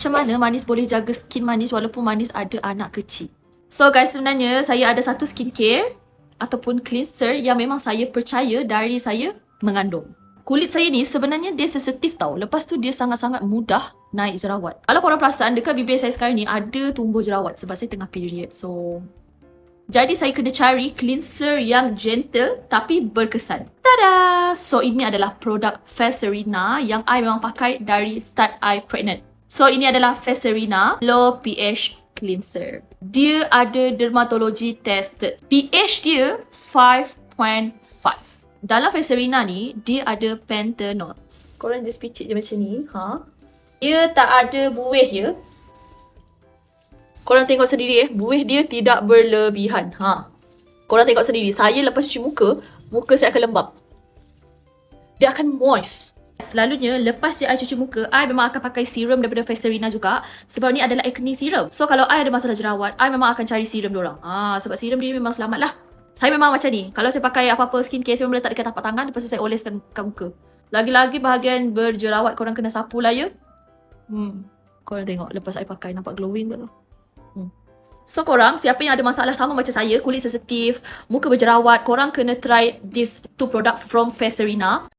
Macam mana manis boleh jaga skin manis walaupun manis ada anak kecil? So guys, sebenarnya saya ada satu skincare ataupun cleanser yang memang saya percaya dari saya mengandung. Kulit saya ni sebenarnya dia sensitif tau. Lepas tu dia sangat-sangat mudah naik jerawat. Kalau korang perasan dekat bibir saya sekarang ni ada tumbuh jerawat sebab saya tengah period. So jadi saya kena cari cleanser yang gentle tapi berkesan. Tada! So ini adalah produk Facerina yang I memang pakai dari start I pregnant. So ini adalah Facerina Low pH Cleanser. Dia ada dermatology tested. pH dia 5.5. Dalam Facerina ni, dia ada panthenol. Korang just picit je macam ni. Ha? Dia tak ada buih dia. Korang tengok sendiri eh, buih dia tidak berlebihan. Ha. Korang tengok sendiri, saya lepas cuci muka, muka saya akan lembab. Dia akan moist. Selalunya lepas I cuci muka, I memang akan pakai serum daripada Facerina juga sebab ni adalah acne serum. So kalau I ada masalah jerawat, I memang akan cari serum diorang. Ah, sebab serum dia memang selamat lah. Saya memang macam ni. Kalau saya pakai apa-apa skincare, saya memang letak dekat tapak tangan lepas tu saya oleskan kat muka. Lagi-lagi bahagian berjerawat korang kena sapu lah ya. Hmm. Korang tengok lepas I pakai nampak glowing tu. Hmm. So korang siapa yang ada masalah sama macam saya, kulit sensitif, muka berjerawat, korang kena try this two product from Facerina.